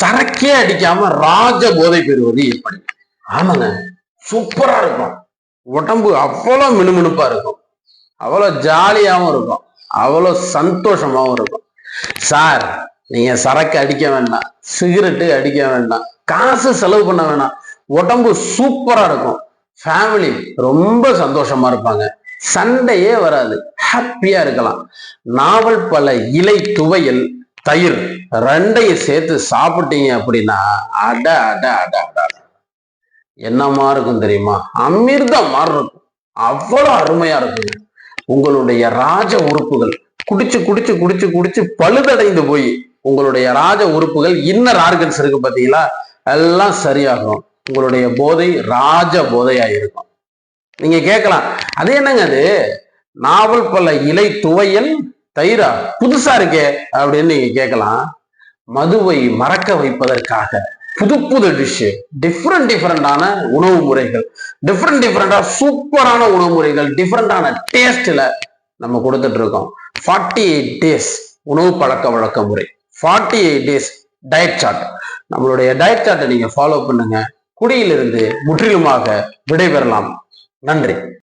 சரக்கே அடிக்காம ராஜ போதை பெறுவது எப்படி? ஆமாங்க. சூப்பரா இருக்கும். உடம்பு அவ்வளோ மினுமினுப்பா இருக்கும். அவ்வளோ ஜாலியாகவும் இருக்கும். அவ்வளோ சந்தோஷமாகவும் இருக்கும். சார் நீங்க சரக்கு அடிக்க வேண்டாம். சிகரெட்டு அடிக்க வேண்டாம். காசு செலவு பண்ண வேணாம். உடம்பு சூப்பரா இருக்கும். ஃபேமிலி ரொம்ப சந்தோஷமா இருப்பாங்க. சண்டையே வராது. ஹாப்பியா இருக்கலாம். நாவல் பல இலை துவையல் தயிர் ரெண்டையும் சேர்த்து சாப்பிட்டீங்க அப்படின்னா அட அட அட அட என்னமா இருக்கும் தெரியுமா? அமிர்தம் மாதிரி இருக்கும். அவ்வளவு அருமையா இருக்குங்க உங்களுடைய ராஜ உறுப்புகள் குடிச்சு குடிச்சு குடிச்சு குடிச்சு பழுதடைந்து போய் உங்களுடைய ராஜ உறுப்புகள் இன்னர் ஆர்கன்ஸ் இருக்கு பார்த்தீங்களா எல்லாம் சரியாகும். உங்களுடைய போதை ராஜ போதையா இருக்கும். நீங்க கேட்கலாம். அது என்னங்க அது? நாவல் பல இலை துவையல் தயிரா? புதுசா இருக்கே அப்படின்னு நீங்க கேட்கலாம் மதுவை மறக்க வைப்பதற்காக புது புது டிஷ்ஷு டிஃப்ரெண்ட் டிஃப்ரெண்டான உணவு முறைகள். டிஃப்ரெண்ட் டிஃப்ரெண்டா சூப்பரான உணவு முறைகள் டிஃப்ரெண்டான டேஸ்ட்ல நம்ம கொடுத்துட்டு இருக்கோம். ஃபார்ட்டி எயிட் டேஸ் உணவு பழக்க வழக்க முறை. Forty eight days diet chart நம்மளுடைய டயட் சார்ட்டை நீங்க ஃபாலோ பண்ணுங்க. குடியிலிருந்து முற்றிலுமாக விடைபெறலாம். நன்றி.